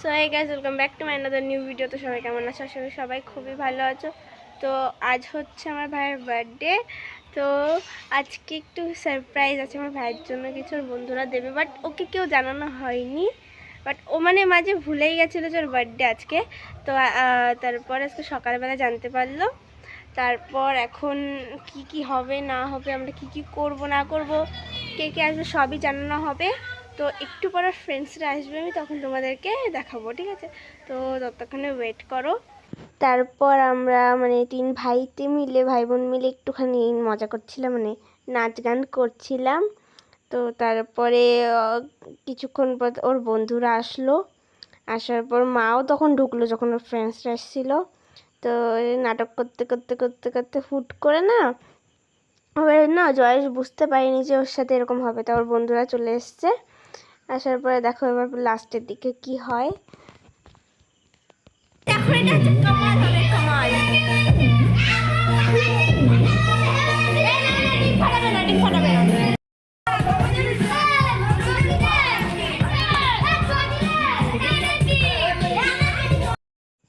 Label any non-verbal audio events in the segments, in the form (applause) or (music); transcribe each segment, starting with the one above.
So এই guys welcome back to my another new video তো সবাই কেমন আছো? আশা করি সবাই খুবই ভালো আছো। তো আজ হচ্ছে আমার ভাইয়ের বার্থডে তো আজকে একটু সারপ্রাইজ আছে আমার ভাইয়ের জন্য কিছু বন্ধুরা দেবে বাট ওকে কেউ জানানো হয়নি। বাট ও মানে মাঝে ভুলেই গেছিল যে ওর বার্থডে আজকে। তো তারপর আজকে সকালবেলা জানতে পারল। তারপর এখন কি কি হবে, না হবে, আমরা কি কি করব, না করব, কে কে আসবে সবই জানানো হবে। তো একটু পরে ফ্রেন্ডসরা আসবে, আমি তখন তোমাদেরকে দেখাবো, ঠিক আছে? তো ততক্ষণে ওয়েট করো। তারপর আমরা মানে তিন ভাইতে মিলে ভাই বোন মিলে একটুখানি মজা করছিলাম মানে নাচ গান করছিলাম। তো তারপরে কিছুক্ষণ পর ওর বন্ধুরা আসলো। আসার পর মাও তখন ঢুকলো যখন ওর ফ্রেন্ডসরা এসেছিল। তো নাটক করতে করতে করতে করতে হুট করে না, এবার না জয়েশ বুঝতে পারিনি যে ওর সাথে এরকম হবে। তা ওর বন্ধুরা চলে এসছে। আসার পরে দেখো এবার লাস্টের দিকে কি হয়। দেখো এটা কামাল হবে কামাল।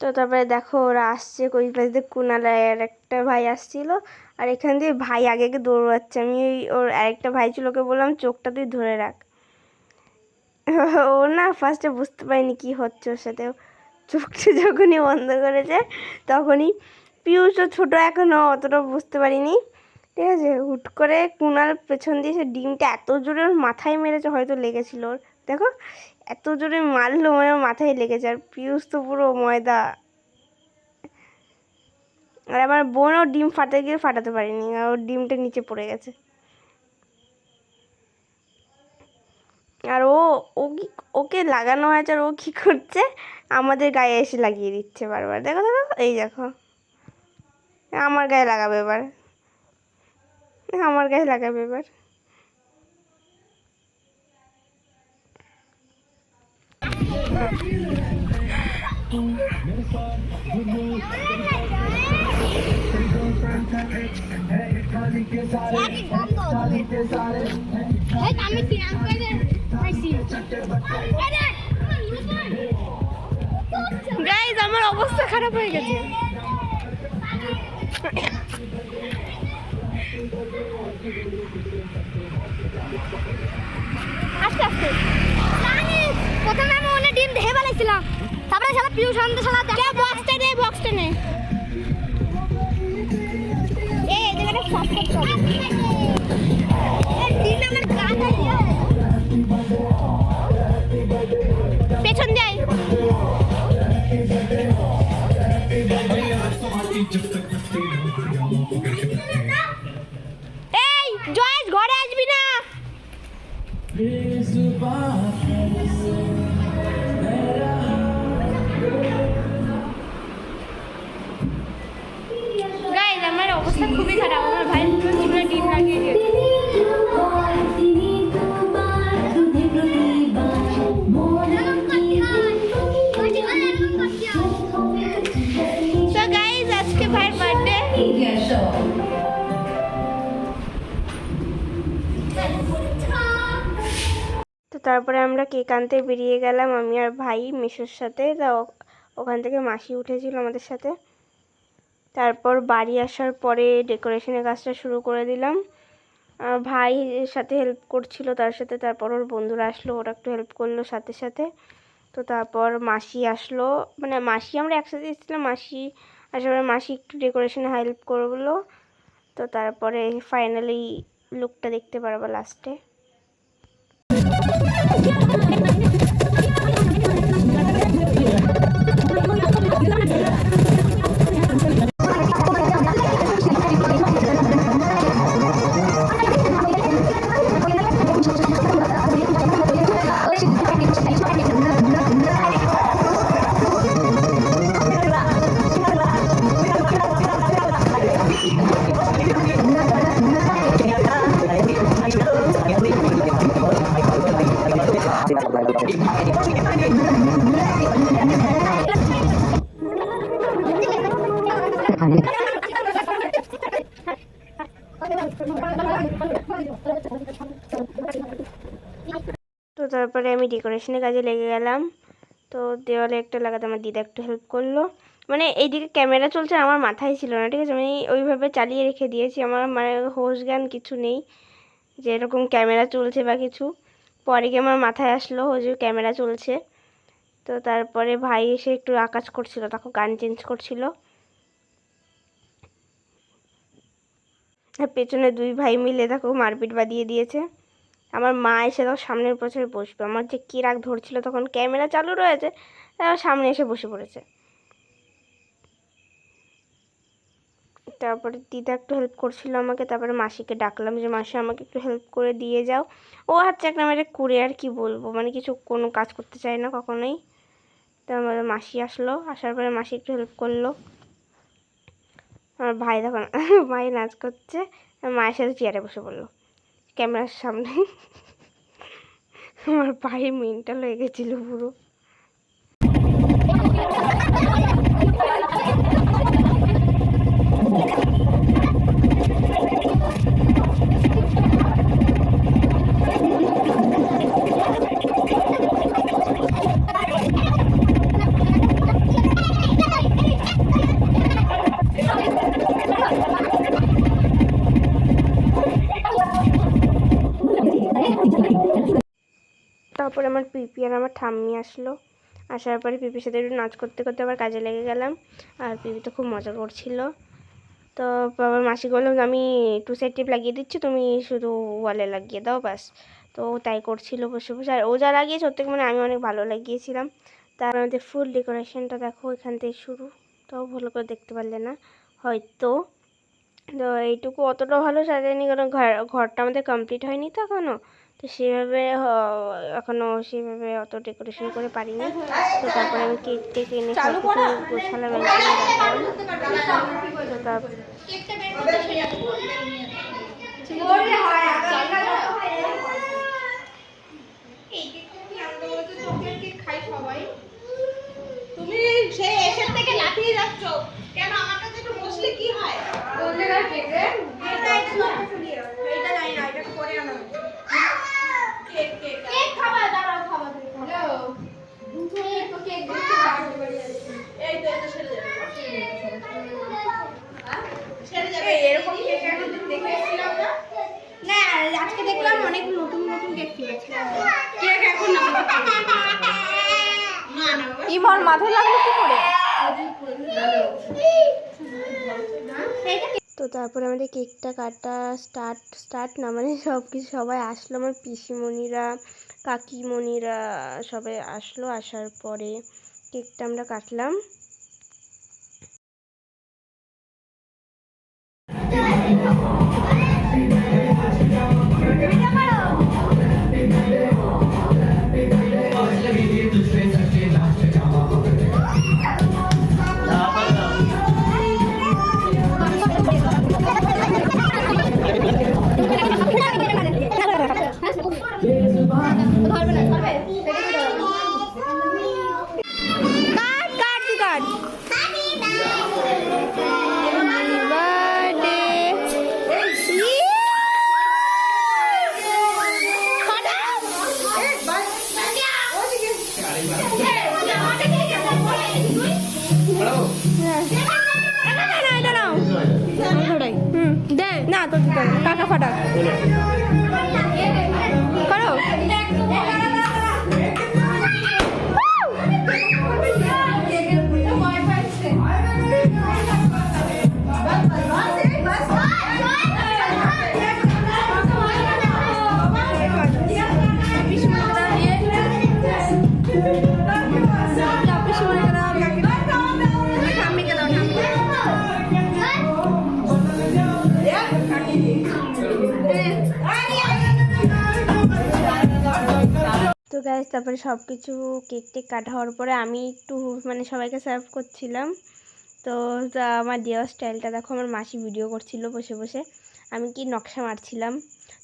তো তারপরে দেখো ওরা আসছে ওই পাশ দিয়ে কুনালায় আর একটা ভাই আসছিল আর এখান দিয়ে ভাই আগে আগে দৌড়াচ্ছে। আমি ওই ওর আরেকটা ভাই ছিল ওকে বললাম চোখটা তুই ধরে রাখ। (laughs) ও না ফার্স্টে বুঝতে পারিনি কি হচ্ছে ওর সাথে চোখটা যখনই বন্ধ করেছে, তখনই পিউসও ছোটো এখনও অতটা বুঝতে পারিনি। ঠিক আছে, হুট করে কুনাল পেছন দিয়ে সে ডিমটা এত জোরে ওর মাথায় মেরেছে, হয়তো লেগেছিল ওর। দেখো, এত জোরে মারলো মানে মাথায় লেগেছে, আর পিউস তো পুরো ময়দা। আর আমার বোনও ডিম ফাটাতে গিয়ে ফাটাতে পারিনি, আর ওর ডিমটা নিচে পড়ে গেছে আর ও ও কি ওকে লাগানো হয়েছে আর ও কী করছে? আমাদের গায়ে এসে লাগিয়ে দিচ্ছে বারবার। দেখো দেখো, এই দেখো। আমার গায়ে লাগাবে এবার। আমার গায়ে লাগাবে এবার। আমি গাইজ আমার অবস্থা খারাপ হয়ে গেছে। আস্তে আস্তে। প্রথমে আমি ওনে ডিম দেখে ফেলাইছিলাম তারপরে শালা পিউ শান্ত কে বক্সটা দে বক্সটা নে এই জায়গাটা সাফ করতে গাইজ তারপরে আমরা কেক আনতে বেরিয়ে গেলাম আমি আর ভাই মিশোর সাথে। তা ওখান থেকে মাসি উঠেছিল আমাদের সাথে। তারপর বাড়ি আসার পরে ডেকোরেশনের কাজটা শুরু করে দিলাম। ভাই সাথে হেল্প করছিল তার সাথে। তারপর ওর বন্ধুরা আসলো, ওরা একটু হেল্প করল সাথে সাথে। তো তারপর মাসি আসলো। মানে মাসি আমরা একসাথে এসেছিলাম, মাসি আসার পরে মাসি একটু ডেকোরেশনে হেল্প করল। তো তারপরে ফাইনালি লুকটা দেখতে পারব লাস্টে Thank you. তো তারপরে আমি ডেকোরেশনের কাজে লেগে গেলাম। তো দেওয়ালে একটা লাগাতে আমার দিদা একটু হেল্প করল। মানে এইদিকে ক্যামেরা চলছে, আমার মাথায় ছিল না, ঠিক আছে? আমি ওইভাবে চালিয়ে রেখে দিয়েছি। আমার মানে হোশ জ্ঞান কিছু নেই যে এরকম ক্যামেরা চলছে বা কিছু। পরে গিয়ে আমার মাথায় আসলো যে ক্যামেরা চলছে। তো তারপরে ভাই এসে একটু আকাশ করছিল, তখন গান চেঞ্জ করছিল। আর পেছনে দুই ভাই মিলে দেখো মারপিট বাঁধিয়ে দিয়েছে। আমার মা এসে তখন সামনের বছরে বসবে। আমার যে কী রাগ ধরছিল তখন ক্যামেরা চালু রয়েছে তারা সামনে এসে বসে পড়েছে। তারপরে দিদা একটু হেল্প করছিল আমাকে, তারপরে মাসিকে ডাকলাম যে, মাসি, আমাকে একটু হেল্প করে দিয়ে যাও। ও হচ্ছে একটা মেরে করে আর কি বলব? মানে কিছু কোনো কাজ করতে চায় না কখনোই। তো আমার মাসি আসলো, আসার পরে মাসি একটু হেল্প করল। আমার ভাই তখন (laughs) ভাই নাচ করছে মায়ের সাথে চেয়ারে বসে পড়ল, ক্যামেরার সামনে। (laughs) আমার ভাই মেন্টাল হয়ে গেছিল পুরো। তারপরে আমার পিপি আর আমার ঠাম্মি আসলো। আসার পরে পিপির সাথে একটু নাচ করতে করতে আবার কাজে লেগে গেলাম। আর পিপি তো খুব মজা করছিল। তো বাবার মাসি বললাম আমি টু সাইড টিপ লাগিয়ে দিচ্ছি, তুমি শুধু ওয়ালে লাগিয়ে দাও, ব্যাস। তো তাই করছিল বসে বসে। আর ও যা লাগিয়েছে, ওর থেকে মানে আমি অনেক ভালো লাগিয়েছিলাম। তার আমাদের ফুল ডেকোরেশনটা দেখো, এখান থেকে শুরু। তাও ভালো করে দেখতে পারলে না, হয়তো। তো এইটুকু অতটা ভালো সাজায়নি, কারণ ঘর, ঘরটা আমাদের কমপ্লিট হয়নি তো এখনও তো সেভাবে, হ- এখনও সেভাবে অত ডেকোরেশন করে পারিনি। তো তারপরে আমি কেক টেক এনে সব কিছু গোছালাম তুমি সেই এসের থেকে লাফিয়ে যাচ্ছ। কেন আমার কাছে একটু কি হয়? আজকে দেখলাম অনেক নতুন নতুন কেক কিনেছে কেক এখন না না না ইমর মাথায় লাগল কি করে? তো তারপরে আমাদের কেকটা কাটা স্টার্ট স্টার্ট না মানে সব কিছু সবাই আসলো। আমার পিসিমণিরা কাকিমণিরা সবাই আসলো। আসার পরে কেকটা আমরা কাটলাম। কাট তো তারপরে সব কিছু কেক টেক কাটা হওয়ার পরে আমি একটু মানে সবাইকে সার্ভ করছিলাম। তো আমার দেওয়ার স্টাইলটা দেখো, আমার মাসি ভিডিও করছিল বসে বসে। আমি কি নকশা মারছিলাম।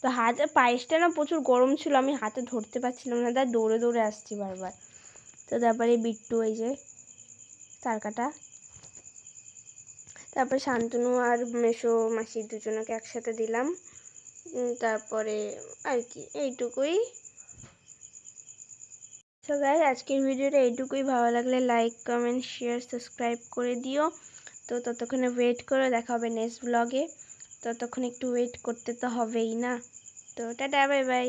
তো হাতে পায়েসটা না প্রচুর গরম ছিল, আমি হাতে ধরতে পারছিলাম না, তাই দৌড়ে দৌড়ে আসছি বারবার। তো তারপরে বিট্টু এই যে তার কাটা তারপরে শান্তনু আর মেসো মাসি দুজনকে একসাথে দিলাম। তারপরে আর কি, এইটুকুই। তো গাইজ আজকের ভিডিওটা এইটুকুই। ভালো লাগলে লাইক কমেন্ট শেয়ার সাবস্ক্রাইব করে দিও। তো ততক্ষণে ওয়েট করে, দেখা হবে নেক্সট ব্লগে ততক্ষণ একটু ওয়েট করতে তো হবেই না। তো টাটা বাই বাই